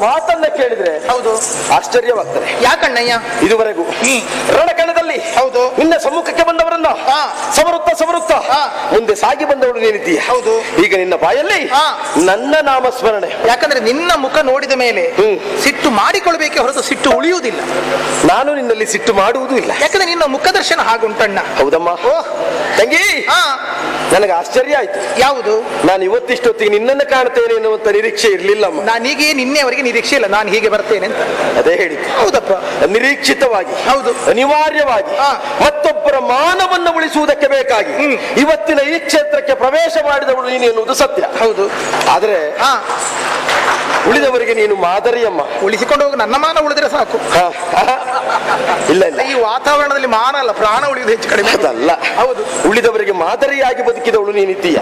ಮಾತನ್ನ ಕೇಳಿದ್ರೆ ಹೌದು. ಆಶ್ಚರ್ಯವಾಗ್ತದೆ. ಯಾಕಣ್ಣಯ್ಯ ಇದುವರೆಗೂ ರಣಕಣದಲ್ಲಿ ಹೌದು. ನಿನ್ನ ಸಮ್ಮುಖಕ್ಕೆ ಬಂದವರನ್ನ ಸಮರುತ್ತ ಸಮರುತ್ತ ಹಾ. ಮುಂದೆ ಸಾಗಿ ಬಂದವಳು ನೀನಿದ್ದೀಯ ಹೌದು. ಈಗ ನಿನ್ನ ಬಾಯಲ್ಲಿ. ನನ್ನ ನಾಮಸ್ಮರಣೆ. ಯಾಕಂದ್ರೆ ನಿನ್ನ ಮುಖ ನೋಡಿದ ಮೇಲೆ ಹ್ಮ್. ಸಿಟ್ಟು ಮಾಡಿಕೊಳ್ಬೇಕೆ ಹೊರತು ಸಿಟ್ಟು ಉಳಿಯುವುದಿಲ್ಲ. ನಾನು ನಿನ್ನಲ್ಲಿ ಸಿಟ್ಟು ಮಾಡುವುದೂ ಇಲ್ಲ. ಯಾಕಂದ್ರೆ ನಿನ್ನ ಮುಖದರ್ಶನ ಹಾಗುಂಟಣ್ಣ. ಹೌದಮ್ಮ. ಓ. ತಂಗಿ. ಹಾ. ನನಗೆ ಆಶ್ಚರ್ಯ ಆಯ್ತು. ಯಾವುದು? ನಾನು ಇವತ್ತಿಷ್ಟೊತ್ತಿಗೆ ನಿನ್ನನ್ನು ಕಾಣ್ತೇನೆ ಎನ್ನುವಂತ ನಿರೀಕ್ಷೆ ಇರಲಿಲ್ಲಮ್ಮ. ನಾನು ಹೀಗೆ ನಿನ್ನೆವರೆಗೆ ನಿರೀಕ್ಷೆ ಇಲ್ಲ ನಾನು ಹೀಗೆ ಬರ್ತೇನೆ ಅಂತ. ಅದೇ ಹೇಳಿ ಹೌದಪ್ಪ. ನಿರೀಕ್ಷಿತವಾಗಿ. ಹೌದು. ಅನಿವಾರ್ಯವಾಗಿ. ಮತ್ತೊಬ್ಬರ ಮಾನವನ್ನು ಉಳಿಸುವುದಕ್ಕೆ ಬೇಕಾಗಿ. ಇವತ್ತಿನ ಈ ಕ್ಷೇತ್ರಕ್ಕೆ ಪ್ರವೇಶ ಮಾಡಿದವಳು ನೀನು ಎನ್ನುವುದು ಸತ್ಯ. ಹೌದು. ಆದ್ರೆ ಹಾ. ಉಳಿದವರಿಗೆ ನೀನು ಮಾದರಿಯಮ್ಮ. ಉಳಿಸಿಕೊಂಡು ಹೋಗಿ ನನ್ನ ಮಾನ ಉಳಿದ್ರೆ ಸಾಕು. ಇಲ್ಲ ಇಲ್ಲ. ಈ ವಾತಾವರಣದಲ್ಲಿ ಮಾನ ಅಲ್ಲ ಪ್ರಾಣ ಉಳಿಯುವುದು ಹೆಚ್ಚು ಕಡಿಮೆ. ಅದಲ್ಲ. ಹೌದು. ಉಳಿದವರಿಗೆ ಮಾದರಿಯಾಗಿ ಬದುಕಿದವಳು ನೀನಿದ್ದೀಯ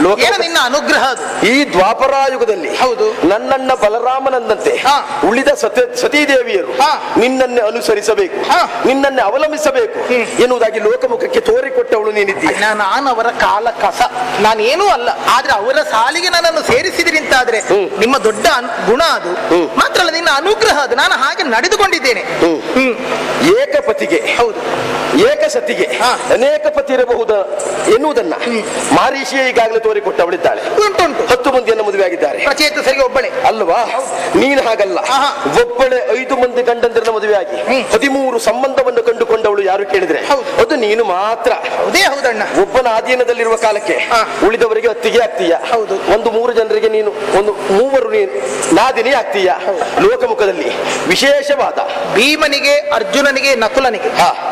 ಲೋಕ ನಿನ್ನ ಅನುಗ್ರಹ ಅದು? ಈ ದ್ವಾಪರಾಯುಗದಲ್ಲಿ ಹೌದು. ನನ್ನನ್ನ ಬಲರಾಮನಂದಂತೆ ಹಾ. ಉಳಿದ ಸತ ಸತೀದೇವಿಯರು. ನಿನ್ನನ್ನೇ ಅನುಸರಿಸಬೇಕು. ಹಾ. ನಿನ್ನನ್ನೇ ಅವಲಂಬಿಸಬೇಕು. ಎನ್ನುವುದಾಗಿ ಲೋಕಮುಖಕ್ಕೆ ತೋರಿಕೊಟ್ಟವಳು ನೀನಿದ್ದೀಯ ನಾನು ಅವರ ಕಾಲ ಕಸ ನಾನೇನೂ ಅಲ್ಲ. ಆದ್ರೆ ಅವರ ಸಾಲಿಗೆ ನನ್ನನ್ನು ಸೇರಿಸಿದ್ರಿ ಅಂತಾದ್ರೆ ನಿಮ್ಮ ದೊಡ್ಡ ಗುಣ ಅದು. ಮಾತ್ರ ಅಲ್ಲ ನಿನ್ನ ಅನುಗ್ರಹ ಅದು. ನಾನು ಹಾಗೆ ನಡೆದುಕೊಂಡಿದ್ದೇನೆ. ಹ್ಮ್. ಏಕಪತಿಗೆ. ಹೌದು. ಏಕಸತಿಗೆ. ಅನೇಕ ಪತಿ ಇರಬಹುದು ಎನ್ನುವುದನ್ನ ಮಾರೀಶಿಯೇ ಈಗಾಗಲೇ ತೋರಿಕೊಟ್ಟವಳಿದ್ದಾಳೆ. ಉಂಟುಂಟು ಹತ್ತು ಮಂದಿಯನ್ನು ಮದುವೆ ಆಗಿದ್ದಾರೆ ಸರಿ ಒಬ್ಬಳೆ. ಅಲ್ವಾ? ನೀನು ಹಾಗಲ್ಲ. ಒಬ್ಬಳೆ ಐದು ಮಂದಿ ಗಂಡಂದಿರನ್ನ ಮದುವೆ ಆಗಿ. ಹದಿಮೂರು ಸಂಬಂಧವನ್ನು ಕಂಡುಕೊಂಡವಳು ಯಾರು ಕೇಳಿದ್ರೆ. ಅದು ನೀನು ಮಾತ್ರ. ಅದೇ ಹೌದಣ್ಣ. ಒಬ್ಬನ ಅಧೀನದಲ್ಲಿರುವ ಕಾಲಕ್ಕೆ. ಉಳಿದವರಿಗೆ ಅತ್ತಿಗೆ ಆಗ್ತೀಯ ಹೌದು. ಒಂದು ಮೂರು ಜನರಿಗೆ ನೀನು ಒಂದು ಮೂವರು ನೀನು. ನಾದಿನಿ ಆಗ್ತೀಯ ಲೋಕಮುಖದಲ್ಲಿ ವಿಶೇಷವಾದ ಭೀಮನಿಗೆ ಅರ್ಜುನನಿಗೆ ನಕುಲನಿಗೆ.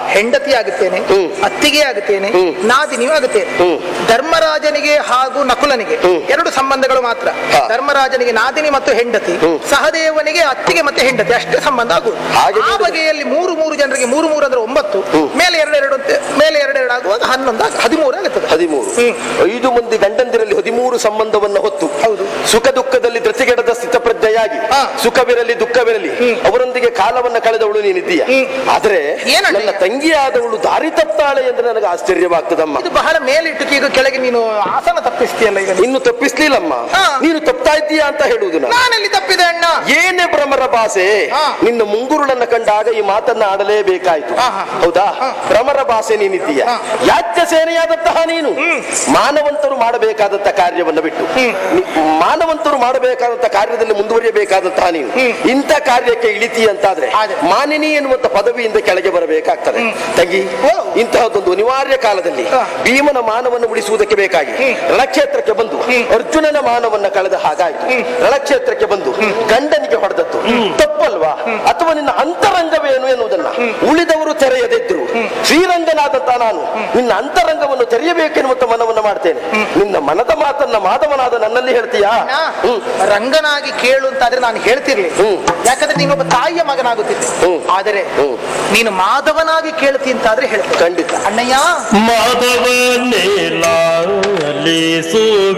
ಹೆಂಡತಿ ಆಗುತ್ತೇನೆ ಅತ್ತಿಗೆ ಆಗುತ್ತೇನೆ. ನಾದಿನಿಯೂ ಆಗುತ್ತೇನೆ ಧರ್ಮರಾಜನಿಗೆ ಹಾಗೂ ನಕುಲನಿಗೆ ಎರಡು ಸಂಬಂಧಗಳು ಮಾತ್ರ ಧರ್ಮರಾಜನಿಗೆ ನಾದಿನಿ ಮತ್ತು ಹೆಂಡತಿ. ಸಹದೇವನಿಗೆ ಅತ್ತಿಗೆ ಮತ್ತೆ ಹೆಂಡತಿ ಅಷ್ಟೇ ಸಂಬಂಧ ಆಗುವುದು ಆ ಬಗೆಯಲ್ಲಿ ಮೂರು ಮೂರು ಜನರಿಗೆ ಮೂರು ಮೂರು ಅಂದ್ರೆ ಒಂಬತ್ತು. ಮೇಲೆ ಎರಡೆರಡು ಅಂತ- ಮೇಲೆ ಎರಡೆರಡು ಆಗುವಾಗ ಹನ್ನೊಂದು ಹದಿಮೂರು ಆಗುತ್ತದೆ ಹದಿಮೂರು. ಐದು ಮಂದಿ ಗಂಡಂದಿರಲ್ಲಿ ಹದಿಮೂರು ಸಂಬಂಧವನ್ನು ಹೊತ್ತು ಹೌದು. ಸುಖ ದುಃಖದಲ್ಲಿ ಧೃತಿಗೆಡದ ಸ್ಥಿತಪ್ರಜ್ಞೆಯಾಗಿ ಹಾ. ಸುಖವಿರಲಿ ದುಃಖವಿರಲಿ ಅವರೊಂದಿಗೆ ಕಾಲವನ್ನ ಕಳೆದವಳು ನೀನಿದ್ದೀಯ. ಆದ್ರೆ ನನ್ನ ತಂಗಿಯಾದವಳು ದಾರಿ ತಪ್ಪಾಳೆ ಎಂದು ನನಗೆ ಆಶ್ಚರ್ಯವಾಗ್ತದಮ್ಮ. ಬಹಳ ಮೇಲಿಟ್ಟು ಈಗ ಕೆಳಗೆ ನೀನು ಆಸನ ತಪ್ಪಿಸ್ತೀಯಲ್ಲ ಈಗ ನೀನು. ಇನ್ನು ತಪ್ಪಿಸ್ಲಿಲ್ಲಮ್ಮ. ನೀನು ತಪ್ತಾ ಇದ್ದೀಯಾ ಅಂತ ಹೇಳುವುದು ನಾನು. ನಾನೆಲ್ಲಿ ತಪ್ಪಿದೆ ಅಣ್ಣ? ಏನೇ ಭ್ರಮರ ಭಾಷೆ ನಿನ್ನ ಮುಂಗುರುಳನ್ನ ಕಂಡಾಗ ಈ ಮಾತನ್ನ ಆಡಲೇಬೇಕಾಯ್ತು. ಹೌದಾ. ಭ್ರಮರ ಭಾಷೆ ನೀನಿದ್ದೀಯ. ಯಾಜ್ಯ ಸೇನೆಯಾದಂತಹ ನೀನು. ಮಾನವಂತರು ಮಾಡಬೇಕಾದಂತ ಕಾರ್ಯವನ್ನ ಬಿಟ್ಟು. ಮಾನವಂತರು ಮಾಡಬೇಕಾದಂತ ಕಾರ್ಯದಲ್ಲಿ ಮುಂದುವರಿಯಬೇಕಾದಂತಹ ನೀನು ಇಂಥ ಕಾರ್ಯಕ್ಕೆ ಇಳಿತಿ ಅಂತಾದ್ರೆ. ಮಾನಿನಿ ಎನ್ನುವಂತ ಪದವಿಯಿಂದ ಕೆಳಗೆ ಬರಬೇಕಾಗ್ತದೆ. ತಂಗಿ ಇಂತಹದೊಂದು ಅನಿವಾರ್ಯ ಕಾಲದಲ್ಲಿ ಭೀಮನ ಮಾನವನ್ನು ಉಳಿಸುವುದಕ್ಕೆ ಬೇಕಾಗಿ ರಣಕ್ಷೇತ್ರಕ್ಕೆ ಬಂದು ಅರ್ಜುನನ ಮಾನವನ್ನ ಕಳೆದ ಹಾಗಾಯಿತು. ರಣಕ್ಷೇತ್ರಕ್ಕೆ ಬಂದು ಗಂಡನಿಗೆ ಹೊಡೆದದ್ದು. ತಪ್ಪಲ್ವಾ? ಅಥವಾ ನಿನ್ನ ಅಂತರಂಗವೇನು ಎನ್ನುವುದನ್ನ? ಉಳಿದವರು ತೆರೆಯದಿದ್ರು. ಶ್ರೀರಂಗನಾದಂತ ನಾನು ನಿನ್ನ ಅಂತರಂಗವನ್ನು ತೆರೆಯಬೇಕೆನ್ನುವಂತ ಮನವನ್ನು ಮಾಡ್ತೇನೆ. ನಿನ್ನ ಮನದ ಮಾತನ್ನ ಮಾಧವನಾದ ನನ್ನಲ್ಲಿ ಹೇಳ್ತೀಯಾ? ರಂಗನಾಗಿ ಕೇಳು ಅಂತಾದ್ರೆ ನಾನು ಹೇಳ್ತಿರ್ಲಿ. ಯಾಕಂದ್ರೆ ಯಾಕಂದ್ರೆ ನೀನೊಬ್ಬ ತಾಯಿಯ ಮಗನಾಗುತ್ತಿದ್ದೆ. ಹ್ಮ್. ಆದರೆ ಹ್ಮ್. ನೀನು ಮಾಧವನಾಗಿ ಕೇಳ್ತಿ ಅಂತಾದ್ರೆ ಹೇಳ್ತೀನಿ. ಖಂಡಿತ. ಅಣ್ಣಯ್ಯ. ಮಾಧವನೇ ಲಾಲಿಸು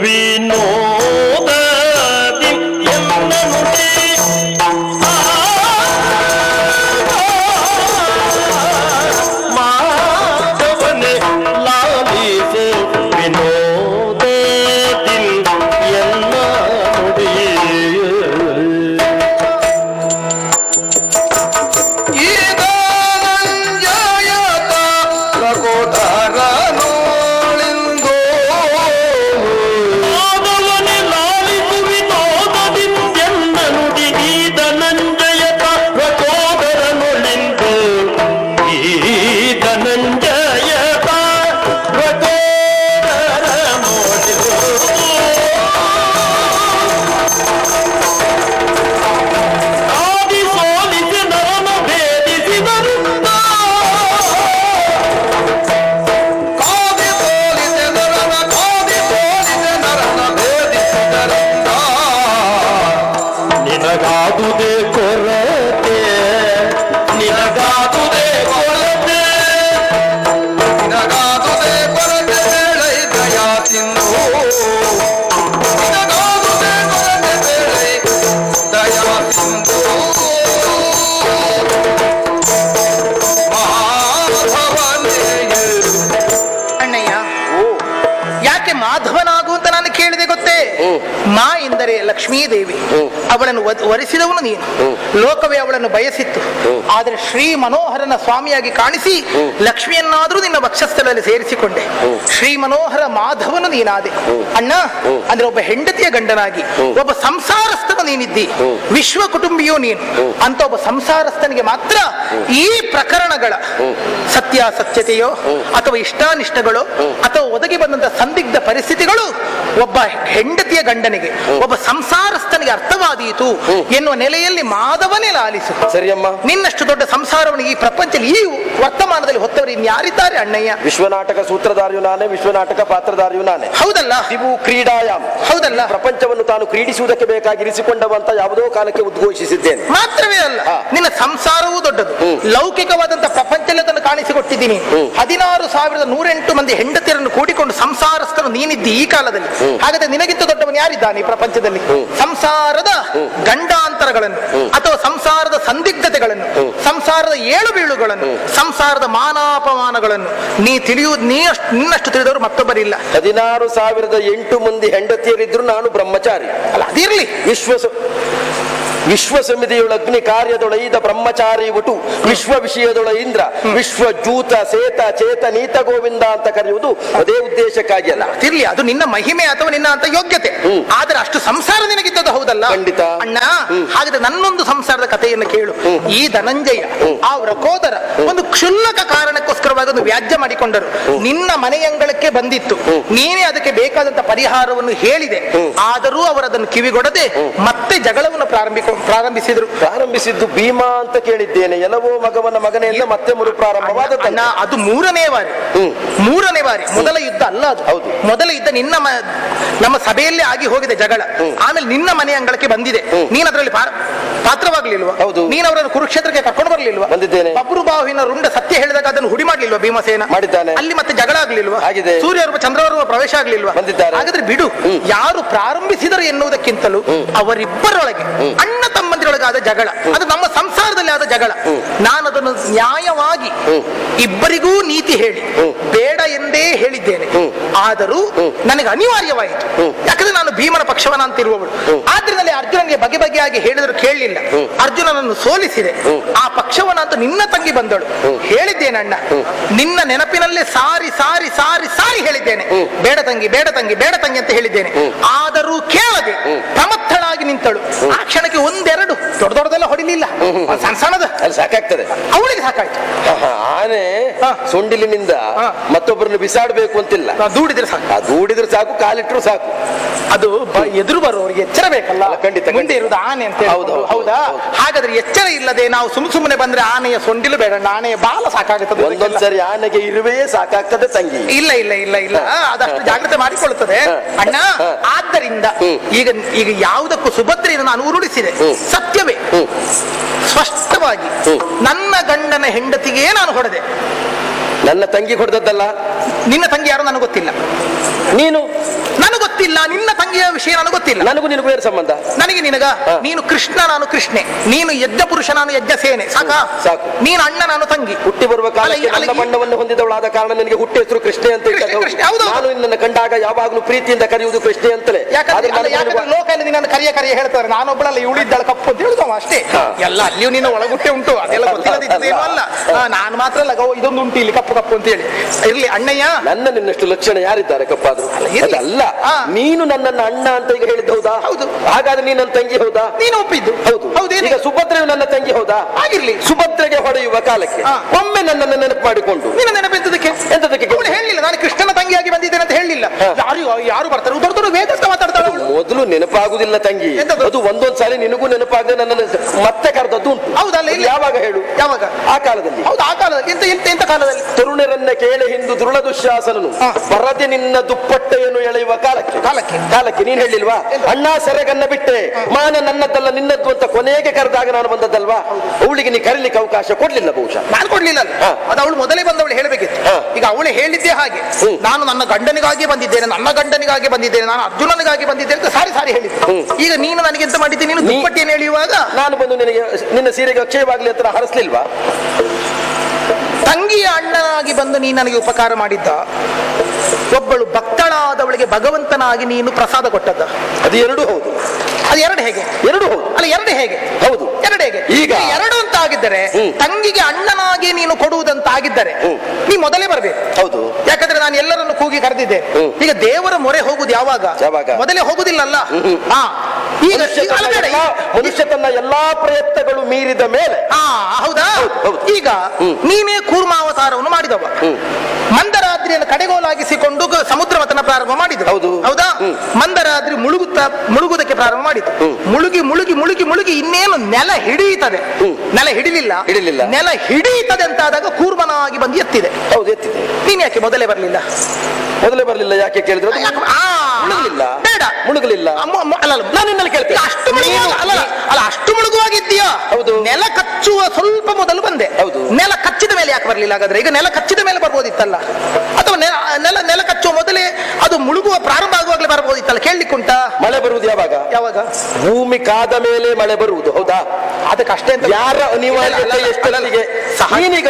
ಎಂದರೆ ಲಕ್ಷ್ಮೀ ದೇವಿ ಅವಳನ್ನು ವರಿಸಿದವನು ನೀನು. ಲೋಕವೇ ಅವಳನ್ನು ಬಯಸಿತ್ತು. ಆದರೆ ಶ್ರೀ ಮನೋಹರನ ಸ್ವಾಮಿಯಾಗಿ ಕಾಣಿಸಿ ಲಕ್ಷ್ಮಿಯನ್ನಾದರೂ ನಿನ್ನ ವಕ್ಷಸ್ಥಳದಲ್ಲಿ ಸೇರಿಸಿಕೊಂಡೆ. ಶ್ರೀ ಮನೋಹರ ಮಾಧವನು ನೀನಾದೆ. ಅಣ್ಣ ಅಂದ್ರೆ ಒಬ್ಬ ಹೆಂಡತಿಯ ಗಂಡನಾಗಿ. ಒಬ್ಬ ಸಂಸಾರಸ್ಥನ ನೀನಿದ್ದಿ. ವಿಶ್ವ ಕುಟುಂಬಿಯೂ ನೀನು. ಅಂತ ಒಬ್ಬ ಸಂಸಾರಸ್ಥನಿಗೆ ಮಾತ್ರ ಈ ಪ್ರಕರಣಗಳ ಸತ್ಯಾಸತ್ಯತೆಯೋ ಅಥವಾ ಇಷ್ಟಾನಿಷ್ಟಗಳು ಅಥವಾ ಒದಗಿ ಬಂದಂತ ಸಂದಿಗ್ಧ ಪರಿಸ್ಥಿತಿಗಳು ಒಬ್ಬ ಹೆಂಡತಿಯ ಗಂಡನಿಗೆ ಒಬ್ಬ ಸಂಸಾರಸ್ಥನಿಗೆ ಅರ್ಥವಾದೀತು ಎನ್ನುವ ನೆಲೆಯಲ್ಲಿ ಮಾಧವನೇ ಲಾಲಿಸು. ಸರಿಯಮ್ಮ. ನಿನ್ನಷ್ಟು ದೊಡ್ಡ ಸಂಸಾರವನ್ನು ಈ ಪ್ರಪಂಚದಲ್ಲಿ ಈ ವರ್ತಮಾನದಲ್ಲಿ ಹೊತ್ತವರು ಇನ್ಯಾರಿದ್ದಾರೆ ಅಣ್ಣಯ್ಯ? ವಿಶ್ವನಾಟಕ ಸೂತ್ರಧಾರಿಯು ನಾನೇ ವಿಶ್ವನಾಟಕ ಪಾತ್ರಧಾರಿಯು ನಾನೇ. ಹೌದಲ್ಲ? ಇವು ಕ್ರೀಡಾಯಾಮ್. ಹೌದಲ್ಲ? ಪ್ರಪಂಚವನ್ನು ತಾನು ಕ್ರೀಡಿಸುವುದಕ್ಕೆ ಬೇಕಾಗಿ ಇರಿಸಿಕೊಂಡವಂತ ಯಾವುದೋ ಕಾಲಕ್ಕೆ ಉದ್ಘೋಷಿಸಿದ್ದೇನೆ. ಮಾತ್ರವೇ ಅಲ್ಲ ನಿನ್ನ ಸಂಸಾರವೂ ದೊಡ್ಡದು. ಲೌಕಿಕವಾದಂತ ಪ್ರಪಂಚದಲ್ಲಿ ಅದನ್ನು ಕಾಣಿಸಿಕೊಟ್ಟಿದ್ದೀನಿ. ಹದಿನಾರು ಸಾವಿರದ ನೂರೆಂಟು ಮಂದಿ ಹೆಂಡತಿಯರನ್ನು ಕೂಡಿಕೊಂಡು ಸಂಸಾರಸ್ಥರು ನೀನಿದ್ದಿ ಈ ಕಾಲದಲ್ಲಿ. ಹಾಗಾದ್ರೆ ನಿನಗಿಂತ ದೊಡ್ಡವನು ಯಾರಿದ್ದಾನೆ ಈ ಪ್ರಪಂಚದಲ್ಲಿ? ಸಂಸಾರದ ಗಂಡಾಂತರಗಳನ್ನು ಅಥವಾ ಸಂಸಾರದ ಸಂದಿಗ್ಧತೆಗಳನ್ನು ಸಂಸಾರದ ಏಳು ಬೀಳುಗಳನ್ನು ಸಂಸಾರದ ಮಾನಾಪಮಾನಗಳನ್ನು. ನೀ ತಿಳಿಯುವುದು ನೀ ಅಷ್ಟು ನಿನ್ನಷ್ಟು ತಿಳಿದವರು ಮತ್ತೊಬ್ಬರಿಲ್ಲ. ಹದಿನಾರು ಸಾವಿರದ ಎಂಟು ಮಂದಿ ಹೆಂಡತಿಯರಿದ್ರು ನಾನು ಬ್ರಹ್ಮಚಾರಿ. ಅಲ್ಲ ಅದಿರಲಿ. ವಿಶ್ವ ಸ- ವಿಶ್ವ ಸಮಿತಿಯೊಳ ಅಗ್ನಿ ಕಾರ್ಯದೊಳೈದ ಬ್ರಹ್ಮಚಾರಿ ಒಟು ವಿಶ್ವ ವಿಷಯದೊಳ ಇಂದ್ರ ವಿಶ್ವ ಜೂತ ಸೇತ ಚೇತ ನೀತ ಗೋವಿಂದ ಅಂತ ಕರೆಯುವುದು ಅದೇ ಉದ್ದೇಶಕ್ಕಾಗಿ ಅಲ್ಲ. ತಿರ್ಲಿ ಅದು ನಿನ್ನ ಮಹಿಮೆ ಅಥವಾ ನಿನ್ನ ಅಂತ ಯೋಗ್ಯತೆ. ಆದ್ರೆ ಅಷ್ಟು ಸಂಸಾರ ನಿನಗಿದ್ದದ್ದು ಹೌದಲ್ಲ? ಖಂಡಿತ. ಅಣ್ಣ ಹಾಗಾದ್ರೆ ನನ್ನೊಂದು ಸಂಸಾರದ ಕಥೆಯನ್ನು ಕೇಳು. ಈ ಧನಂಜಯ ಆ ವ್ರಕೋದರ ಒಂದು ಕ್ಷುಲ್ಲಕ ಕಾರಣಕ್ಕೋಸ್ಕರವಾಗಿ ಒಂದು ವ್ಯಾಜ್ಯ ಮಾಡಿಕೊಂಡರು. ನಿನ್ನ ಮನೆಯಂಗಳಕ್ಕೆ ಬಂದಿತ್ತು. ನೀನೇ ಅದಕ್ಕೆ ಬೇಕಾದಂತ ಪರಿಹಾರವನ್ನು ಹೇಳಿದೆ. ಆದರೂ ಅವರದನ್ನು ಕಿವಿಗೊಡದೆ ಮತ್ತೆ ಜಗಳವನ್ನು ಪ್ರಾರಂಭಿಕ ಪ್ರಾರಂಭಿಸಿದ್ರು. ಪ್ರಾರಂಭಿಸಿದ್ದು ಭೀಮಾ ಅಂತ ಕೇಳಿದ್ದೇನೆ. ಎಲ್ಲವೋ ಮಗವನ ಮಗನೇ ಅಂತ ಮತ್ತೆ ಮುರು ಪ್ರಾರಂಭವಾದ ಅದು ಮೂರನೇ ಬಾರಿ. ಮೂರನೇ ಬಾರಿ. ಮೊದಲ ಯುದ್ಧ ಅಲ್ಲ ಅದು. ಹೌದು. ಮೊದಲ ಯುದ್ಧ ನಿನ್ನ ನಮ್ಮ ಸಭೆಯಲ್ಲಿ ಆಗಿ ಹೋಗಿದೆ ಜಗಳ. ಆಮೇಲೆ ನಿನ್ನ ಮನೆ ಅಂಗಳಕ್ಕೆ ಬಂದಿದೆ. ನೀನ್ ಅದರಲ್ಲಿ ಪಾತ್ರವಾಗ್ಲಿಲ್ವಾ? ಹೌದು. ನೀನ್ ಅವರನ್ನು ಕುರುಕ್ಷೇತ್ರಕ್ಕೆ ಕರ್ಕೊಂಡು ಬರ್ಲಿಲ್ವಾ? ಬಂದಿದ್ದೇನೆ. ಅಬ್ರು ಬಾಹುವಿನ ರುಂಡ ಸತ್ಯ ಹೇಳಿದಾಗ ಅದನ್ನು ಹುಡಿ ಮಾಡ್ಲಿಲ್ವಾ ಭೀಮಸೇನ? ಮಾಡಿದ್ದಾನೆ. ಅಲ್ಲಿ ಮತ್ತೆ ಜಗಳ ಆಗ್ಲಿಲ್ವಾ? ಆಗಿದೆ. ಸೂರ್ಯರೂಪ ಚಂದ್ರವರ್ವ ಪ್ರವೇಶ ಆಗ್ಲಿಲ್ವಾ? ಬಂದಿದ್ದಾರೆ. ಹಾಗಾದ್ರೆ ಬಿಡು. ಯಾರು ಪ್ರಾರಂಭಿಸಿದರು ಎನ್ನುವುದಕ್ಕಿಂತಲೂ ಅವರಿಬ್ಬರೊಳಗೆ ಅಣ್ಣ ತಮ್ಮಂದಿರೊಳಗಾದ ಜಗಳ. ಅದು ನಮ್ಮ ಸಂಸಾರದಲ್ಲಿ ಆದ ಜಗಳ ನಾನು ಅದನ್ನು ನ್ಯಾಯವಾಗಿ ಇಬ್ಬರಿಗೂ ನೀತಿ ಹೇಳಿ ಬೇಡ ಎಂದೇ ಹೇಳಿದ್ದೇನೆ. ಆದರೂ ನನಗೆ ಅನಿವಾರ್ಯವಾಯಿತು. ಯಾಕಂದ್ರೆ ನಾನು ಭೀಮನ ಪಕ್ಷವನ ಅಂತಿರುವವಳು. ಆದ್ರಿಂದಲೇ ಅರ್ಜುನನಿಗೆ ಬಗೆ ಬಗೆಯಾಗಿ ಹೇಳಿದ್ರು ಕೇಳಲಿಲ್ಲ. ಅರ್ಜುನನನ್ನು ಸೋಲಿಸಿದೆ. ಆ ಪಕ್ಷವನ ಅಂತ ನಿನ್ನ ತಂಗಿ ಬಂದಳು. ಹೇಳಿದ್ದೇನಣ್ಣ ನಿನ್ನ ನೆನಪಿನಲ್ಲೇ ಸಾರಿ ಸಾರಿ ಸಾರಿ ಸಾರಿ ಹೇಳಿದ್ದೇನೆ. ಬೇಡ ತಂಗಿ ಬೇಡ ತಂಗಿ ಬೇಡ ತಂಗಿ ಅಂತ ಹೇಳಿದ್ದೇನೆ. ಆದರೂ ಕೇಳದೆ ಪ್ರಮತ್ತಳಾಗಿ ನಿಂತಳು ಆ ಕ್ಷಣಕ್ಕೆ ಒಂದೆರಡು ದೊಡ್ಡ ದೊಡ್ಡದೆಲ್ಲ ಹೊಡಿಲಿಲ್ಲ ಸಣ್ಣ ಸಣ್ಣದ ಅಲ್ಲಿ ಸಾಕಾಗ್ತದೆ ಅವಳಿಗೆ ಸಾಕಾಯ್ತು ಆಹಾ, ಆನೆ. ಸೊಂಡಿಲಿನಿಂದ. ಮತ್ತೊಬ್ಬರನ್ನು ಬಿಸಾಡಬೇಕು ಅಂತಿಲ್ಲ ನಾವ್ ದೂಡಿದ್ರೆ ಸಾಕು ದೂಡಿದ್ರೆ ಸಾಕು ಕಾಲಿಟ್ರು ಸಾಕು ಅದು ಬ- ಎದುರು ಬರುವವರಿಗೆ ಎಚ್ಚರ ಬೇಕಲ್ಲ ಅಲ್ಲ, ಖಂಡಿತ, ಮುಂದೆ ಖಂಡಿತ. ಇರುವುದು ಆನೆ ಅಂತ ಹೇಳಿ. ಹೌದು, ಹೌದು, ಹೌದಾ ಹೌದು. ಹಾಗಾದ್ರೆ ಎಚ್ಚರ ಇಲ್ಲದೆ ನಾವು ಸುಮ್ ಸುಮ್ಮನೆ ಬಂದ್ರೆ ಆನೆಯ ಸೊಂಡಿಲು ಬೇಡ ಆನೆಯ ಬಾಲ ಸಾಕಾಗುತ್ತದೆ ಅದಕ್ಕೆಲ್ಲ. ಒಂದೊಂದ್ಸರಿ ಆನೆಗೆ ಇರುವೆ ಸಾಕಾಗ್ತದೆ ತಂಗಿ ಇಲ್ಲ ಇಲ್ಲ ಇಲ್ಲ ಇಲ್ಲ ಅದಷ್ಟು ಜಾಗ್ರತೆ ಮಾಡಿಕೊಳ್ಳುತ್ತದೆ ಹ. ಅಣ್ಣ ಹ. ಆದ್ದರಿಂದ ಹ್ಮ್. ಈಗ ಈಗ ಯಾವುದಕ್ಕೂ ಸುಭದ್ರೆಯನ್ನು ನಾನು ಉರುಳಿಸಿದೆ. ಸತ್ಯವೇ. ಸ್ಪಷ್ಟವಾಗಿ. ನನ್ನ ಗಂಡನ ಹೆಂಡತಿಗೆ ನಾನು ಹೊಡೆದೆ ನನ್ನ ತಂಗಿ ಹೊಡೆದದ್ದಲ್ಲ ನಿನ್ನ ತಂಗಿ ಯಾರು ನನಗೆ ಗೊತ್ತಿಲ್ಲ ನೀನು ನನಗೆ ಗೊತ್ತಿಲ್ಲ ನಿನ್ನ ತಂಗಿಯ ವಿಷಯ ನನಗೆ ಗೊತ್ತಿಲ್ಲ. ನನಗೂ ನಿನಗೂ ಏನು ಸಂಬಂಧ? ನನಗೆ ನಿನಗ ನೀನು ಕೃಷ್ಣ ನಾನು ಕೃಷ್ಣೆ. ನೀನು ಯಜ್ಞ ಪುರುಷ ನಾನು ಯಜ್ಞ ಸೇನೆ. ಸಾಕಾ? ಸಾಕು. ನೀನು ಅಣ್ಣ ನಾನು ತಂಗಿ. ಹುಟ್ಟಿ ಬರುವ ಕಾಲಕ್ಕೆ ಹೊಂದಿದವಳು ನನ್ನ ಬಣ್ಣವನ್ನು ಹೊಂದಿದವಳಾದ ಕಾರಣ ನಿನಗೆ ಹುಟ್ಟಿ ಹೆಸರು ಕೃಷ್ಣೆ ಅಂತ. ನಾನು ನಿನ್ನನ್ನು ಕಂಡಾಗ ಯಾವಾಗಲೂ ಪ್ರೀತಿಯಿಂದ ಕರೆಯುವುದು ಕೃಷ್ಣೆ ಅಂತಲೇ. ಯಾಕಂದ್ರೆ ಲೋಕದಲ್ಲಿ ನಿನ್ನನ್ನು ಕರಿಯ ಕರಿಯ ಹೇಳ್ತಾರೆ. ನಾನೊಬ್ಬಳಲ್ಲ ಇವಳಿದ್ದಾಳೆ ಕಪ್ಪು ಅಂತ ಹೇಳುದವ ಅಷ್ಟೇ. ಎಲ್ಲ ಅಲ್ಲಿಯೂ ನಿನ್ನ ಒಳಗುಟ್ಟೆ ಉಂಟು. ಅದೆಲ್ಲ ಗೊತ್ತಿಲ್ಲದಿದ್ದೇನೂ ಅಲ್ಲ. ನಾನು ಮಾತ್ರ ಅಲ್ಲ ಗೋ ಇದೊಂದು ಉಂಟು ಇಲ್ಲಿ ಕಪ್ಪು ಕಪ್ಪು ಅಂತ ಹೇಳಿ. ಇರ್ಲಿ ಅಣ್ಣಯ್ಯ. ನನ್ನ ನಿನ್ನಷ್ಟು ಲಕ್ಷಣ ಯಾರಿದ್ದಾರೆ ಕಪ್ಪಾದ್ರು? ಇರ್ಲಿ. ನೀನು ನನ್ನನ್ನ ಅಣ್ಣ ಅಂತ ಈಗ ಹೇಳಿದ್ದು ಹೌದಾ? ಹೌದು. ಹಾಗಾದ್ರೆ ನೀನು ನನ್ನ ತಂಗಿ ಹೌದಾ? ನೀನು ಒಪ್ಪಿದ್ದು. ಹೌದು. ಹೌದು ಈಗ ಸುಭದ್ರೆಯು ನನ್ನ ತಂಗಿ ಹೌದಾ? ಆಗಿರ್ಲಿ. ಸುಭದ್ರೆಗೆ ಹೊಡೆಯುವ ಕಾಲಕ್ಕೆ. ಒಮ್ಮೆ ನನ್ನನ್ನು ನೆನಪು ಮಾಡಿಕೊಂಡು. ನಿನ್ನ ನೆನಪೆಂತದಕ್ಕೆ? ಎಂತದಕ್ಕೆ ಹೇಳಿಲ್ಲ. ನಾನು ಕೃಷ್ಣನ ತಂಗಿಯಾಗಿ ಬಂದಿದ್ದೇನೆ ಅಂತ ಹೇಳಿಲ್ಲ. ಯಾರು ಯಾರು ಬರ್ತಾರೆ? ದೊಡ್ಡ ಅವಳು ಮೊದಲು ನೆನಪಾಗುದಿಲ್ಲ ತಂಗಿ? ಅದು ಒಂದೊಂದ್ ಸಾರಿ ನಿನಗೂ ನೆನಪಾಗದೆ ನನ್ನನ್ನು ಮತ್ತೆ ಕರೆದದ್ದು ಉಂಟು. ಹೌದಲ್ಲ ಯಾವಾಗ ಹೇಳು? ಯಾವಾಗ? ಆ ಕಾಲದಲ್ಲಿ. ಹೌದು ಆ ಕಾಲದಲ್ಲಿ? ಎಂತ ಎಂತ ಎಂತ ಕಾಲದಲ್ಲಿ? ತರುಣರನ್ನ ಕೇಳಿ ಹಿಂದು ದೃಢ ದುಶ್ಯಾಸನನು. ಬರದೆ ನಿನ್ನ ದುಪ್ಪಟ್ಟೆಯನ್ನು ಎಳೆಯುವ ಕಾಲಕ್ಕೆ. ಕಾಲಕ್ಕೆ. ಕಾಲಕ್ಕೆ ನೀನ್ ಹೇಳಿಲ್ವಾ? ಅಣ್ಣ ಸೆರೆಗನ್ನ ಬಿಟ್ಟೆ. ಮಾನ ನನ್ನದಲ್ಲ ನಿನ್ನದ್ದು ಅಂತ ಕೊನೆಗೆ ಕರೆದಾಗ ನಾನು ಬಂದದ್ದಲ್ವಾ? ಅವಳಿಗೆ ನೀ ಕರೀಲಿಕ್ಕೆ ಅವಕಾಶ ಕೊಡ್ಲಿಲ್ಲ ಬಹುಶಃ. ನಾನು ಕೊಡ್ಲಿಲ್ಲ ಅದು ಅವಳು ಮೊದಲೇ ಬಂದವಳು ಹೇಳಬೇಕಿತ್ತು. ಅವಳು ಹೇಳಿದ್ದೇ ಹಾಗೆ. ನಾನು ನನ್ನ ಗಂಡನಿಗಾಗಿ ಬಂದಿದ್ದೇನೆ ನನ್ನ ಗಂಡನಿಗಾಗಿ ಬಂದಿದ್ದೇನೆ ನಾನು ಅರ್ಜುನನಿಗಾಗಿ ಬಂದಿದ್ದೇನೆ ಅಂತ ಸಾರಿ ಸಾರಿ ಹೇಳಿದ್ದೆ ಈಗ ನೀನು ನನಗೆ ಎಂತ ಮಾಡಿದ್ದೆ? ನೀನು ದುಪ್ಪಟ್ಟಿಯನ್ನು ಎಳೆಯುವಾಗ ನಾನು ಬಂದು ನಿನಗೆ ನಿನ್ನ ಸೀರೆಗೆ ಅಕ್ಷಯವಾಗಲಿ ಹತ್ರ ಹರಸ್ಲಿಲ್ವಾ? ತಂಗಿಯ ಅಣ್ಣನಾಗಿ ಬಂದು ನೀನು ನನಗೆ ಉಪಕಾರ ಮಾಡಿದ್ದ. ಒಬ್ಬಳು ಭಕ್ತಳಾದವಳಿಗೆ ಭಗವಂತನಾಗಿ ನೀನು ಪ್ರಸಾದ ಕೊಟ್ಟದ್ದ. ಅದು ಎರಡು ಹೌದು. ಅದು ಎರಡು ಹೇಗೆ? ಎರಡು ಹೌದು. ಅಲ್ಲ ಎರಡು ಹೇಗೆ? ಹೌದು. ಎರಡು ಹೇಗೆ? ಈಗ- ಎರಡು ಆಗಿದ್ದರೆ ತಂಗಿಗೆ ಅಣ್ಣನಾಗಿ ನೀನು ಕೊಡುವುದಂತ ಆಗಿದ್ದರೆ ಹ್ಮ್. ನೀ ಮೊದಲೇ ಬರಬೇಕು. ಹೌದು. ಯಾಕಂದ್ರೆ ನಾನು ಎಲ್ಲರನ್ನು ಕೂಗಿ ಕರೆದಿದ್ದೆ. ಈಗ ದೇವರ ಮೊರೆ ಹೋಗುದು ಯಾವಾಗ? ಯಾವಾಗ? ಮೊದಲೇ ಹೋಗುದಿಲ್ಲಲ್ಲ? ಹಾ. ಈಗ ಮನುಷ್ಯ ತನ್ನ ಎಲ್ಲಾ- ಪ್ರಯತ್ನಗಳು ಮೀರಿದ ಮೇಲೆ. ಹಾ ಹೌದಾ. ಈಗ. ನೀನೇ ಕೂರ್ಮಾವತಾರವನ್ನು ಮಾಡಿದವ. ಮಂದರಾದ್ರಿಯನ್ನು ಕಡೆಗೋಲಾಗಿಸಿಕೊಂಡು ಸಮುದ್ರ ಮತನ ಪ್ರಾರಂಭ ಮಾಡಿದ್ರು. ಹೌದು. ಹೌದಾ? ಮಂದರಾದ್ರಿ ಮುಳುಗುತ್ತಾ ಮುಳುಗುವುದಕ್ಕೆ ಪ್ರಾರಂಭ ಮಾಡಿತು ಮುಳುಗಿ ಮುಳುಗಿ ಮುಳುಗಿ ಮುಳುಗಿ ಇನ್ನೇನು ನೆಲ ಹಿಡಿಯುತ್ತದೆ. ನೆಲ ಹಿಡಿಲಿಲ್ಲ. ಹಿಡಿಲಿಲ್ಲ. ನೆಲ ಹಿಡಿಯುತ್ತದೆ ಅಂತ ಆದಾಗ ಕೂರ್ಮನಾಗಿ ಬಂದು ಎತ್ತಿದೆ. ಹೌದು ಎತ್ತಿದೆ. ನೀನ್ ಯಾಕೆ ಮೊದಲೇ ಬರಲಿಲ್ಲ? ಮೊದಲೇ ಬರಲಿಲ್ಲ ಯಾಕೆ ಕೇಳಿದ್ರು? ಮುಳುಗಲಿಲ್ಲ ನಿನ್ನಲ್ಲಿ ಕೇಳ್ತೇನೆ. ಅಷ್ಟು ಅಲ್ಲ, ಅಲ್ಲ, ಅಷ್ಟು ಮುಳುಗುವಾಗಿದ್ದೀಯಾ ಹೌದು. ನೆಲ ಕಚ್ಚುವ ಸ್ವಲ್ಪ ಮೊದಲು ಬಂದೆ. ಹೌದು. ನೆಲ ಕಚ್ಚಿದ ಮೇಲೆ ಯಾಕೆ ಬರಲಿಲ್ಲ ಹಾಗಾದ್ರೆ? ಈಗ ನೆಲ ಕಚ್ಚಿದ ಮೇಲೆ ಬರ್ಬೋದಿತ್ತಲ್ಲ? ಅಥವಾ ನೆಲ ನೆಲ ಕಚ್ಚುವ ಮೊದಲೇ ಅದು ಮುಳುಗುವ ಪ್ರಾರಂಭ ಆಗುವಾಗಲೇ ಬರ್ಬೋದಿತ್ತಲ್ಲ ಕೇಳಲಿಕ್ಕುಂಟಾ ಮಳೆ ಬರುವುದು ಯಾವಾಗ? ಯಾವಾಗ? ಭೂಮಿ ಕಾದ ಮೇಲೆ ಮಳೆ ಬರುವುದು ಹೌದಾ? ಅದಕ್ಕೆ ಅಷ್ಟೇ ಅಂತ ಯಾರ ಅನಿವಾರ್ಯತೆ ಎಷ್ಟು ಅಲ್ಲ, ಎಷ್ಟೊತ್ತಿಗೆ ಸಹ- ನೀನೀಗ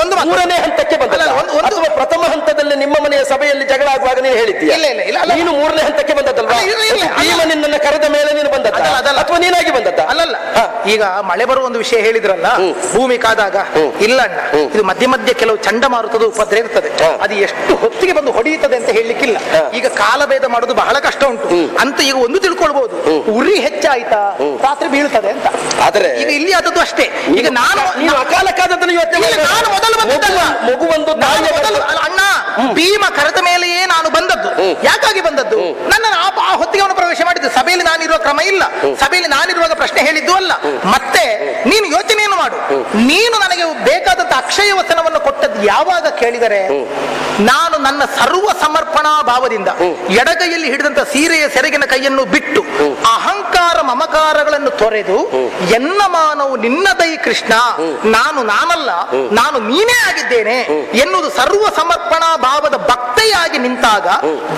ಒಂದು ಮೂರನೇ ಹಂತಕ್ಕೆ ಬಂದ ಅಲ್ಲ, ಒಂದು- ಪ್ರಥಮ ಹಂತದಲ್ಲಿ ನಿಮ್ಮ ಮನೆಯ ಸಭೆಯಲ್ಲಿ ಜಗಳ ಆಗುವಾಗ ನೀನು ಹೇಳಿದ್ದೀಯ? ಇಲ್ಲ, ಇಲ್ಲ, ಇಲ್ಲ. ನೀನು ಮೂರನೇ ಹಂತಕ್ಕೆ ಬಂದದ್ದಲ್ವಾ? ಭೀಮ. ಕರೆದ ಮೇಲೆ ನೀನು ಬಂದದ್ದ. ಅಥವಾ ನೀನಾಗಿ ಬಂದದ್ದ? ಅಲ್ಲಲ್ಲ. ಈಗ ಮಳೆ ಬರುವ ಒಂದು ವಿಷಯ ಹೇಳಿದ್ರಲ್ಲ ಭೂಮಿ ಕಾದಾಗ ಇಲ್ಲ ಅಣ್ಣ. ಇದು ಮಧ್ಯ ಮಧ್ಯ ಕೆಲವು ಚಂಡಮಾರುತದ ಉಪದ್ರ ಇರ್ತದೆ. ಅದು ಎಷ್ಟು ಹೊತ್ತಿಗೆ ಬಂದು ಹೊಡೆಯುತ್ತದೆ ಅಂತ ಹೇಳಲಿಕ್ಕಿಲ್ಲ. ಈಗ ಕಾಲಭೇದ ಮಾಡೋದು ಬಹಳ ಕಷ್ಟ ಉಂಟು. ಅಂತ ಈಗ ಒಂದು ತಿಳ್ಕೊಳ್ಬಹುದು. ಉರಿ ಹೆಚ್ಚಾಯ್ತಾ? ರಾತ್ರಿ ಬೀಳ್ತದೆ ಅಂತ. ಆದ್ರೆ ಈಗ ಇಲ್ಲಿ ಆದದ್ದು ಅಷ್ಟೇ. ಈಗ ನಾನು ನೀನು ಅಕಾಲಕ್ಕಾದದ್ದನ್ನು ಯೋಚನೆ. ನಾನು ಮೊದಲು ಬಂದದ್ದಲ್ಲ. ಮಗು- ಮೊದಲು- ಅಣ್ಣ ಭೀಮ ಕರೆದ ಮೇಲೆಯೇ ನಾನು ಬಂದದ್ದು. ಯಾಕಾಗಿ ಬಂದದ್ದು? ನನ್ನ ಆ ಆ ಹೊತ್ತಿಗೆ ಅವನು ಪ್ರವೇಶ ಮಾಡಿದ್ದು. ಸಭೆಯಲ್ಲಿ ನಾನಿರುವ ಕ್ರಮ ಇಲ್ಲ. ಸಭೆಯಲ್ಲಿ ನಾನಿರುವಾಗ ಪ್ರಶ್ನೆ ಹೇಳಿದ್ದು ಅಲ್ಲ. ಮತ್ತೆ ನೀನು ಮಾಡು. ನೀನು ನನಗೆ ಬೇಕಾದಂತ ಅಕ್ಷಯ ವಚನವನ್ನು ಕೊಟ್ಟದ್ದು ಯಾವಾಗ ಕೇಳಿದರೆ ನಾನು ನನ್ನ ಸರ್ವ ಸಮರ್ಪಣಾ ಭಾವದಿಂದ ಎಡಗೈಯಲ್ಲಿ ಹಿಡಿದಂತ ಸೀರೆಯ ಸೆರಗಿನ ಕೈಯನ್ನು ಬಿಟ್ಟು ಅಹಂಕಾರ ಮಮಕಾರಗಳನ್ನು ತೊರೆದು ಎನ್ನ ಮಾನವು ನಿನ್ನದೈ ಕೃಷ್ಣ ನಾನು ನಾನಲ್ಲ ನಾನು ನೀನೇ ಆಗಿದ್ದೇನೆ ಎನ್ನುವುದು ಸರ್ವ ಸಮರ್ಪಣಾ ಭಾವದ ಭಕ್ತೆಯಾಗಿ ನಿಂತಾಗ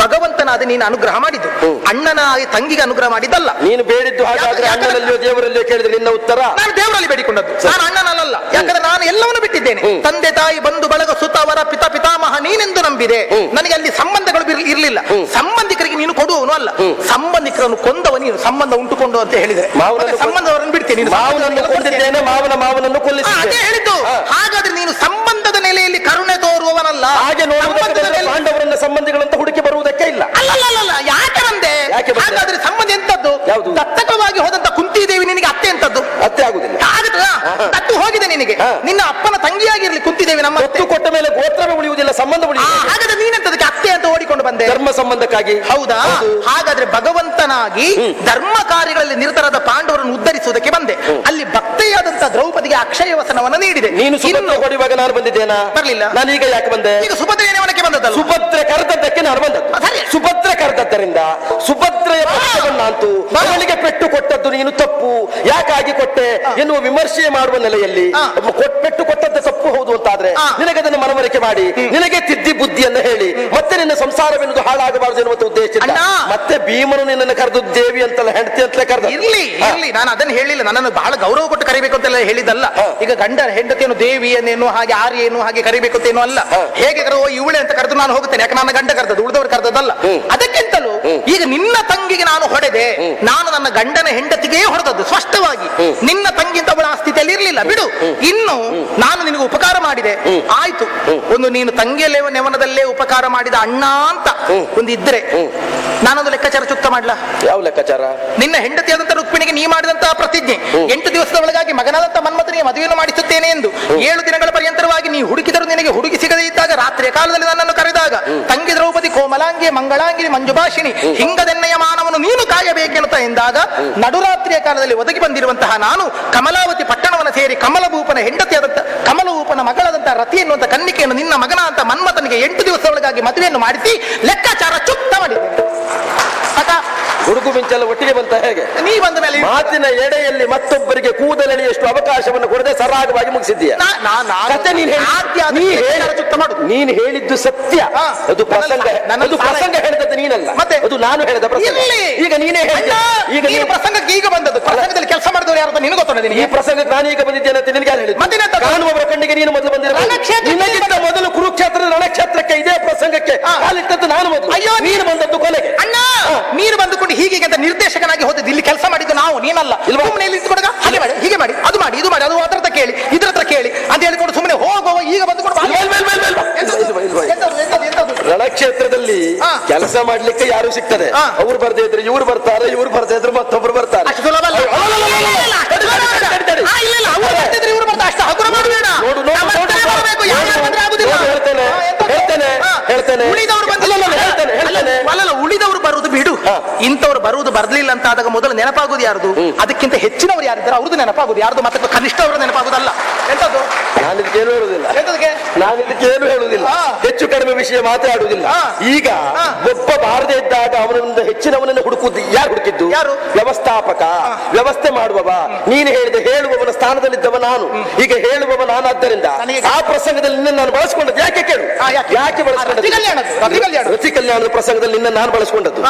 ಭಗವಂತನಾದ ನೀನು ಅನುಗ್ರಹ ಮಾಡಿದ್ದು. ಅಣ್ಣನಾಗಿ ತಂಗಿಗೆ ಅನುಗ್ರಹ ಮಾಡಿದ್ದಲ್ಲ. ನೀನು ಬೇಡಿದ್ದು ಹಾಗಾದ್ರೆ ಅಣ್ಣನಲ್ಲಿಯೋ ದೇವರಲ್ಲಿಯೋ ಕೇಳಿದ್ರೆ ನಿನ್ನ ಉತ್ತರ? ನಾನು ದೇವರಲ್ಲಿ ಬೇಡಿಕೊಂಡದ್ದು. ನಾನು ಅಣ್ಣನಲ್ಲ ಯಾಕಂದ್ರೆ ನಾನು ಎಲ್ಲವನ್ನು ಬಿಟ್ಟಿದ್ದೇನೆ. ತಂದೆ ತಾಯಿ ಬಂಧು ಬಳಗ ಸುತವರ ಪಿತ ಪಿತಾಮಹ ನೀನೆಂದು ನಂಬಿದೆ. ನನಗೆ ಅಲ್ಲಿ ಸಂಬಂಧಗಳು ಇರಲಿಲ್ಲ. ಸಂಬಂಧಿಕರಿಗೆ ನೀನು ಕೊಡುವವನು ಅಲ್ಲ. ಸಂಬಂಧಿಕರನ್ನು ಕೊಂದವ ನೀನು. ಸಂಬಂಧ ಉಂಟುಕೊಂಡು ಅಂತ ಹೇಳಿದ್ರೆ. ಸಂಬಂಧವರನ್ನು ಬಿಡ್ತೇನೆ ಮಾವನ ಮಾವನನ್ನು ಅದೇ ಹೇಳಿದ್ದು. ಹಾಗಾದ್ರೆ ನೀನು ಸಂಬಂಧದ ನೆಲೆಯಲ್ಲಿ ಕರುಣೆ ತೋರುವವನಲ್ಲ. ಹಾಗೆ ಪಾಂಡವರನ್ನ ಸಂಬಂಧಿಗಳಂತ ಹುಡುಕಿ ಬರುವುದಕ್ಕೆ ಇಲ್ಲ. ಅಲ್ಲಲ್ಲ ಯಾಕೆ? ಹಾಗಾದ್ರೆ ಸಂಬಂಧ ಎಂತದ್ದು? ದತ್ತಕವಾಗಿ ಹೋದಂತ ಕುಂತಿದೇವಿ ನಿನಗೆ ಅತ್ತೆ ಎಂತದ್ದು ಅತ್ತೆ ಆಗುದಿಲ್ಲ ಆಗುತ್ತಲ್ಲ ಹೋಗಿದೆ ನಿನಗೆ. ನಿನ್ನ ಅಪ್ಪನ ತಂಗಿಯಾಗಿರ್ಲಿ ಕುಂತಿದ್ದೇವೆ ನಮ್ಮ ಅತ್ತೆ ಒತ್ತು ಕೊಟ್ಟ ಮೇಲೆ ಗೋತ್ರವೇ ಉಳಿಯುವುದಿಲ್ಲ ಸಂಬಂಧ ಉಳಿಯುವುದಿಲ್ಲ. ಹಾಗಾದ್ರೆ ನೀನಂತದಕ್ಕೆ ಅತ್ತೆ ಅಂತ ಓಡಿಕೊಂಡು ಬಂದೆ. ಧರ್ಮ ಸಂಬಂಧಕ್ಕಾಗಿ. ಹೌದಾ? ಹಾಗಾದ್ರೆ ಭಗವಂತನಾಗಿ ಧರ್ಮ ಕಾರ್ಯಗಳಲ್ಲಿ ನಿರತರಾದ ಪಾಂಡವರನ್ನು ಉದ್ಧರಿಸುವುದಕ್ಕೆ ಬಂದೆ. ಅಲ್ಲಿ ಭಕ್ತೆಯಾದಂತಹ ದ್ರೌಪದಿಗೆ ಅಕ್ಷಯ ವಸನವನ್ನು ನೀಡಿದೆ. ನೀನು ಸುಭದ್ರ ಹೊಡಿವಾಗ ನಾನು ಬಂದಿದ್ದೇನಾ? ಬರಲಿಲ್ಲ. ನಾನು ಈಗ ಯಾಕೆ ಬಂದೆ? ಈಗ ಸುಭದ್ರ ನೇಮನಕ್ಕೆ ಬಂದದ್ದಲ್ಲ? ಸುಭದ್ರ ಕರೆದದ್ದಕ್ಕೆ ನಾನು ಬಂದದ್ದು. ಸುಭದ್ರ ಕರೆದದ್ದರಿಂದ ಸುಭದ್ರೆಯ ಪಕ್ಷವನ್ನಂತೂ ಮಗಳಿಗೆ ಪೆಟ್ಟು ಕೊಟ್ಟದ್ದು ನೀನು ತಪ್ಪು. ಯಾಕಾಗಿ ಕೊಟ್ಟೆ? ಎನ್ನುವ ವಿಮರ್ಶೆ ಮಾಡುವ ನೆಲೆಯಲ್ಲಿ ಪೆಟ್ಟು ಕೊಟ್ಟದ್ದು ತಪ್ಪು ಹೌದು ಅಂತಾದ್ರೆ. ನಿನಗೆ ಅದನ್ನು ಮನವರಿಕೆ ಮಾಡಿ. ನಿನಗೆ ತಿದ್ದಿ ಬುದ್ಧಿಯನ್ನು ಹೇಳಿ. ಮತ್ತೆ ನಿನ್ನ ಸಂಸಾರವೆನ್ನುವುದು ಹಾಳಾಗಬಾರದು ಎನ್ನುವಂತ ಉದ್ದೇಶದಿಂದ ಅಣ್ಣ. ಮತ್ತೆ ಭೀಮನು ನಿನ್ನನ್ನು ಕರೆದು ದೇವಿ ಅಂತಲ್ಲ ಹೆಂಡತಿ ಅಂತಲೇ ಕರೆದ. ಇರ್ಲಿ ಇರ್ಲಿ. ನಾನು ಅದನ್ನ ಹೇಳಿಲ್ಲ. ನನ್ನನ್ನು ಬಹಳ ಗೌರವ ಕೊಟ್ಟು ಕರಿಬೇಕು ಅಂತೆಲ್ಲ ಹೇಳಿದಲ್ಲ ಈಗ ಗಂಡ ಹೆಂಡತಿಯನ್ನು ದೇವಿಯನ್ನೇನು ಹಾಗೆ ಆರ್ಯೇನು ಹಾಗೆ ಕರಿಬೇಕು ಅಂತ ಏನು ಅಲ್ಲ. ಹೇಗೆ ಕರೆಯುವ ಇವಳೆ ಅಂತ ಕರೆದು ನಾನು ಹೋಗುತ್ತೇನೆ. ಯಾಕೆ? ನನ್ನ ಗಂಡ ಕರೆದದ್ದು ಉಳಿದವರು ಕರೆದದ್ದಲ್ಲ. ಅದಕ್ಕಿಂತಲೂ ಈಗ ನಿನ್ನ ತಂಗಿಗೆ ನಾನು ಹೊಡೆದೆ ನಾನು ನನ್ನ ಗಂಡನ ಹೆಂಡತಿಗೆ ಹೊಡೆದದ್ದು ಸ್ಪಷ್ಟವಾಗಿ. ನಿನ್ನ ತಂಗಿ ಅವಳ ಆ ಸ್ಥಿತಿಯಲ್ಲಿ ಇರ್ಲಿಲ್ಲ ಬಿಡು. ಇನ್ನು ನಾನು ನಿನಗೆ ಉಪಕಾರ ಮಾಡಿದೆ. ಆಯ್ತು. ಒಂದು ನೀನು ತಂಗಿಯ ಲೆವ- ನೆವನದಲ್ಲೇ ಉಪಕಾರ ಮಾಡಿದ ಅಣ್ಣ ಅಂತ ಒಂದು ಇದ್ರೆ ನಾನೊಂದು ಲೆಕ್ಕಾಚಾರ ಚುಕ್ತ ಮಾಡ್ಲಾ? ಯಾವ ಲೆಕ್ಕಾಚಾರ? ನಿನ್ನ ಹೆಂಡತಿಯಾದಂತ ರುಕ್ಮಿಣಿಗೆ ನೀ ಮಾಡಿದಂತಹ ಪ್ರತಿಜ್ಞೆ. ಎಂಟು ದಿವಸದ ಒಳಗಾಗಿ ಮಗನಾದಂತ ಮನ್ಮಥನಿಗೆ ಮದುವೆಯನ್ನು ಮಾಡಿಸುತ್ತೇನೆ ಎಂದು. ಏಳು ದಿನಗಳ ಪರ್ಯಂತರವಾಗಿ ನೀ ಹುಡುಕಿದರೂ ನಿನಗೆ ಹುಡುಗಿ ಸಿಗದೇ ಇದ್ದಾಗ ರಾತ್ರಿಯ ಕಾಲದಲ್ಲಿ ನನ್ನನ್ನು ಕರೆದಾಗ ತಂಗಿ ದ್ರೌಪದಿ ಕೋಮಲಾಂಗಿ ಮಂಗಳಾಂಗಿ ಮಂಜುಭಾಷಿಣಿ ಹಿಂಗದೆನ್ನೆಯ ಮಾನವನ್ನು ನೀನು ಕಾಯಬೇಕೆನ್ನುತ್ತಾ ಎಂದಾಗ ನಡುರಾತ್ರಿಯ ಕಾಲದಲ್ಲಿ ಒದಗಿ ಬಂದಿರುವಂತಹ ನಾನು ಕಮಲಾವತಿ ಪಟ್ಟಣವನ್ನು ಸೇರಿ ಕಮಲಭೂಪನ ಕಮಲ ಕಮಲಭೂಪನ ಮಗಳಾದಂತಹ ರತಿ ಎನ್ನುವಂತ ಕನ್ನಿಕೆಯನ್ನು ನಿನ್ನ ಮಗನ ಅಂತ ಮನ್ಮಥನಿಗೆ ಎಂಟು ದಿವಸ ಒಳಗಾಗಿ ಮದುವೆಯನ್ನು ಮಾಡಿಸಿ ಲೆಕ್ಕಾಚಾರ ಚುಕ್ತ ಮಾಡಿದೆ. ಆಯ್ತಾ? ಮಿಂಚಲ್ಲ ಒಟ್ಟಿಗೆ ಬಂತ ಹೇಗೆ? ನೀ ಬಂದ ಮೇಲೆ ಮಾತಿನ ಎಡೆಯಲ್ಲಿ ಮತ್ತೊಬ್ಬರಿಗೆ ಕೂದಲೆಳೆಯಷ್ಟು ಅವಕಾಶವನ್ನು ಕೊಡದೆ ಸರಾಗವಾಗಿ ಮುಗಿಸಿದ್ದೀಯ. ಕತೆ ನೀನ್ ಹೇಳಿದ್ದು ಸತ್ಯ. ಅದು ಪ್ರಸಂಗ ನನ್ನದು ಪ್ರಸಂಗ ಹೇಳಿದದ್ದು ನೀನಲ್ಲ. ಮತ್ತೆ? ಅದು ನಾನು ಹೇಳಿದ ಪ್ರಸಂಗ. ಈಗ ನೀನೇ ಹೇಳಿದ. ಈಗ ನೀನು ಪ್ರಸಂಗಕ್ಕೆ ಈಗ ಬಂದದ್ದು. ಪ್ರಸಂಗದಲ್ಲಿ ಕೆಲಸ ಮಾಡಿದವರು ಯಾರು ನಿನಗೆ ಗೊತ್ತುಂಟ ಈ ಪ್ರಸಂಗಕ್ಕೆ ನಾನು ಈಗ ಬಂದಿದ್ದೇನೆ ಅಂತ ನಿನಗೆ ಯಾರು ಮತ್ತೆ? ಕಾಣುವವರ ಕಣ್ಣಿಗೆ ನೀನು ಮೊದಲು ಬಂದಿರ ರಣಕ್ಷೇತ್ರಕ್ಕೆ ನಿನಗಿಂತ ಮೊದಲು ಕುರುಕ್ಷೇತ್ರದ ರಣಕ್ಷೇತ್ರಕ್ಕೆ ಇದೇ ಪ್ರಸಂಗಕ್ಕೆ. ಕಾಲಿಟ್ಟದ್ದು ನಾನು ಮೊದಲು. ಅಯ್ಯೋ, ನೀನು ಬಂದದ್ದು ಕೊನೆಗೆ. ಅಣ್ಣ ನೀನು ಬಂದುಕೊಂಡು ಹೀಗೆ ಅಂತ ನಿರ್ದೇಶಕನಾಗಿ ಹೋದ ಇಲ್ಲಿ ಕೆಲಸ ಮಾಡಿದ್ದು ನಾವು ನೀನಲ್ಲ? ಸುಮ್ಮನೆ ಇಲ್ಲಿ ಇದ್ದುಕೊಂಡಾಗ ಹಾಗೆ ಮಾಡಿ ಹೀಗೆ ಮಾಡಿ ಅದು ಮಾಡಿ ಇದು ಮಾಡಿ ಅದು ಅದ್ರ ಹತ್ರ ಕೇಳಿ ಇದ್ರ ಹತ್ರ ಕೇಳಿ ಅಂತ ಹೇಳಿಕೊಂಡು ಸುಮ್ಮನೆ ಹೋಗುವ ಈಗ ಬಂದುಕೊಂಡು ಬಾ. ಮೇಲ್, ಮೇಲ್, ಮೇಲ್, ಮೇಲ್. ಎಂತದ್ದು? ಇಲ್ವಾ, ಇಲ್ವಾ. ಎಂತದ್ದು? ಎಂತದ್ದು? ಎಂತದ್ದು? ರಣಕ್ಷೇತ್ರದಲ್ಲಿ. ಕೆಲಸ ಮಾಡ್ಲಿಕ್ಕೆ ಯಾರು ಸಿಗ್ತದೆ. ಅವ್ರು ಬರ್ದೇ ಇದ್ರೆ ಇವ್ರು ಬರ್ತಾರೆ ಇವ್ರು ಬರ್ದೇ ಇದ್ರೆ ಮತ್ತೊಬ್ರು ಬರ್ತಾರೆ ಅಷ್ಟು ನೋಡು ಅಲ್ಲ. ಇಂಥವ್ರು ಬರುವುದು ಬರ್ಲಿಲ್ಲ ಅಂತ ಆದಾಗ ಮೊದಲು ನೆನಪಾಗುದು ಯಾರ್ದು? ಅದಕ್ಕಿಂತ ಹೆಚ್ಚಿನವರು ಯಾರಿದ್ದಾರೆ ಅವ್ರದ್ದು ನೆನಪಾಗುದು. ಯಾರ್ದು ಮತ್ತೆ ಕನಿಷ್ಠ ಅವರು ನೆನಪಾಗುದಲ್ಲ. ಎಂತದ್ದು ನಾನು ಇದಕ್ಕೆ ಏನು ಹೇಳುವುದಿಲ್ಲ ನಾನು ಇದಕ್ಕೆ ಏನು ಹೇಳುವುದಿಲ್ಲ ಹೆಚ್ಚು ಕಡಿಮೆ ವಿಷಯ ಮಾತಾಡುವುದಿಲ್ಲ. ಈಗ. ಒಬ್ಬ ಬಾರದೇ ಇದ್ದಾಗ ಅವನಿಂದ ಹೆಚ್ಚಿನವನನ್ನು ಹುಡುಕುದು ಯಾರು ಹುಡುಕಿದ್ದು? ಯಾರು? ವ್ಯವಸ್ಥಾಪಕ. ವ್ಯವಸ್ಥೆ ಮಾಡುವವ. ನೀನು ಹೇಳಿದ ಹೇಳುವವನ ಸ್ಥಾನದಲ್ಲಿದ್ದವ ನಾನು. ಈಗ ಹೇಳುವವ ನಾನಾದ್ದರಿಂದ ಆ ಪ್ರಸಂಗದಲ್ಲಿ ನಿನ್ನ ನಾನು ಬಳಸಿಕೊಂಡದ್ದು ಯಾಕೆ ಕೇಳು? ಯಾಕೆ? ರತಿ ಕಲ್ಯಾಣದ ಪ್ರಸಂಗದಲ್ಲಿ ನಿನ್ನ ನಾನು ಬಳಸ್ಕೊಂಡದ್ದು?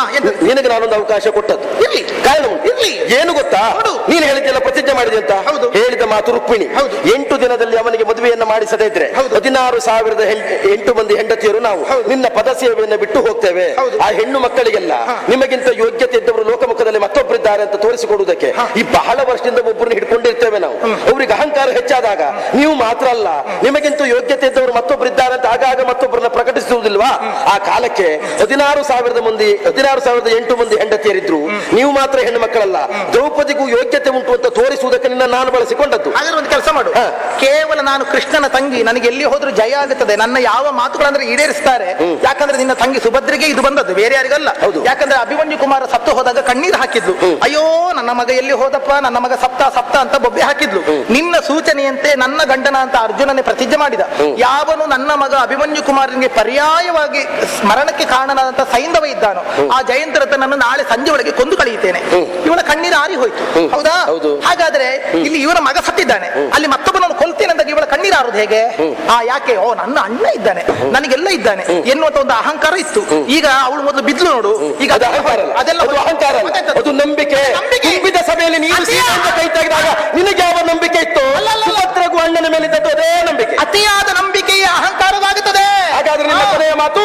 ನಿನಗೆ ನಾನೊಂದು ಅವಕಾಶ ಕೊಟ್ಟದ್ದು ಇರ್ಲಿ. ಕಾರಣ. ಇರ್ಲಿ. ಏನು ಗೊತ್ತಾ ನೀನು ಹೇಳಿದ್ದೆಲ್ಲ ಪ್ರತಿಜ್ಞೆ ಮಾಡಿದೆ ಅಂತ ಹೌದು. ಹೇಳಿದ ಮಾತು ರುಕ್ಮಿಣಿ ಹೌದು. ಎಂಟು ದಿನದಲ್ಲಿ ಅವನಿಗೆ ಮದುವೆಯನ್ನ ಮಾಡಿಸದೇ ಇದ್ರೆ ಹೌದು. ಹದಿನಾರು ಸಾವಿರದ ಎಂಟು ಮಂದಿ ಹೆಂಡತಿಯರು ನಾವು ಹೌದು. ನಿನ್ನ ಪದ ಸೇವೆಯನ್ನು ಬಿಟ್ಟು ಹೋಗ್ತೇವೆ. ಆ ಹೆಣ್ಣು ಮಕ್ಕಳಿಗೆಲ್ಲ ನಿಮಗಿಂತ ಯೋಗ್ಯತೆ ಇದ್ದವರು ಲೋಕಮುಖದಲ್ಲಿ ಮತ್ತೊಬ್ಬರಿದ್ದಾರೆ ಅಂತ ತೋರಿಸಿಕೊಡುವುದಕ್ಕೆ ಈ ಬಹಳ ವರ್ಷದಿಂದ ಒಬ್ಬರನ್ನ ಹಿಡ್ಕೊಂಡಿರ್ತೇವೆ ನಾವು ಹೆಚ್ಚಾದಾಗ ನೀವು ಮಾತ್ರ ಅಲ್ಲ ನಿಮಗಿಂತ ಯೋಗ್ಯತೆ ಇದ್ದವರು ಮತ್ತೊಬ್ಬರಿದ್ದಾರೆ ಅಂತ ಆಗಾಗ ಮತ್ತೊಬ್ಬರನ್ನ ಪ್ರಕಟಿಸುವುದಿಲ್ವಾ? ಆ ಕಾಲಕ್ಕೆ ಹದಿನಾರು ಸಾವಿರದ ಮಂದಿ ಹದಿನಾರು ಸಾವಿರದ ಎಂಟು ಮಂದಿ ಹೆಂಡತಿಯರಿದ್ರು. ನೀವು ಮಾತ್ರ ಹೆಣ್ಣು ಮಕ್ಕಳಲ್ಲ ದ್ರೌಪದಿಗೂ ಯೋಗ್ಯತೆ ಉಂಟು ಅಂತ ತೋರಿಸುವುದಕ್ಕೆ ನಿನ್ನ ನಾನು ಬಳಸಿಕೊಂಡದ್ದು. ಹಾಗಾದ್ರೆ ಒಂದು ಕೆಲಸ ಮಾಡು. ಕೇವಲ ನಾನು ಕೃಷ್ಣನ ತಂಗಿ ನನಗೆ ಎಲ್ಲಿ ಹೋದ್ರೂ ಜಯ ಆಗುತ್ತದೆ ನನ್ನ ಯಾವ ಮಾತುಗಳಂದ್ರೆ ಈಡೇರಿಸ್ತಾರೆ. ಯಾಕಂದ್ರೆ ನಿನ್ನ ತಂಗಿ ಸುಭದ್ರೆಗೆ ಇದು ಬಂದದ್ದು ಬೇರೆ ಯಾರಿಗಲ್ಲ. ಹೌದು. ಯಾಕಂದ್ರೆ ಅಭಿಮನ್ಯು ಕುಮಾರ ಸತ್ತು ಹೋದಾಗ ಕಣ್ಣೀರು ಹಾಕಿದ್ಲು. ಅಯ್ಯೋ ನನ್ನ ಮಗ ಎಲ್ಲಿ ಹೋದಪ್ಪ? ನನ್ನ ಮಗ ಸಪ್ತ ಸಪ್ತ ಅಂತ ಬೊಬ್ಬೆ ಹಾಕಿದ್ಲು. ನಿನ್ನ ಸೂಚನೆಯಂತೆ ನನ್ನ ಗಂಡನ ಅಂತ ಅರ್ಜುನನೇ ಪ್ರತಿಜ್ಞೆ ಮಾಡಿದ. ಯಾವನು ನನ್ನ ಮಗ ಅಭಿಮನ್ಯು ಕುಮಾರನಿಗೆ ಪರ್ಯಾಯವಾಗಿ ಸ್ಮರಣಕ್ಕೆ ಕಾರಣನಾದಂತ ಸೈಂಧವ ಇದ್ದಾನೋ ಆ ಜಯಂತರತನನ್ನು ನಾಳೆ ಸಂಜೆ ಒಳಗೆ ಕೊಂದು ಕಳೆಯುತ್ತೇನೆ. ಇವನ ಕಣ್ಣೀರು ಆರಿ ಹೋಯ್ತು ಹೌದಾ? ಹೌದು. ಹಾಗಾದ್ರೆ ಇಲ್ಲಿ ಇವನ ಮಗ ಸತ್ತಿದ್ದಾನೆ. ಅಲ್ಲಿ ಮತ್ತೊಬ್ಬನನ್ನು ಕೊಲ್ತೇನೆ ಅಂದಾಗ ಇವಳ ಕಣ್ಣೀರು ಆರುದು ಹೇಗೆ ಆ ಯಾಕೆ? ಓ ನನ್ನ ಅಣ್ಣ ಇದ್ದಾನೆ. ನನಗೆಲ್ಲ ಇದ್ದಾನೆ. ಎನ್ನುವಂತ ಒಂದು ಅಹಂಕಾರ ಇತ್ತು. ಈಗ ಅವಳು ಮೊದಲು ಬಿದ್ಲು ನೋಡು. ಈಗ. ಅದೆಲ್ಲ ಅದು ಅಹಂಕಾರ? ಅದು ನಂಬಿಕೆ. ನಂಬಿಕೆ. ಸಭೆಯಲ್ಲಿ ನೀನು ಕೈ ತೆಗೆದಾಗ ನಿನಗೆ ಯಾವ ನಂಬಿಕೆ ಇತ್ತು? ಸುಭದ್ರಗೂ ಅಣ್ಣನ ಮೇಲೆ ಇದ್ದದ್ದು ಅದೇ ನಂಬಿಕೆ. ಅತಿಯಾದ ನಂಬಿಕೆಯ ಅಹಂಕಾರವಾಗುತ್ತದೆ. ಹಾಗಾದ್ರೆ ಕೊನೆಯ ಮಾತು?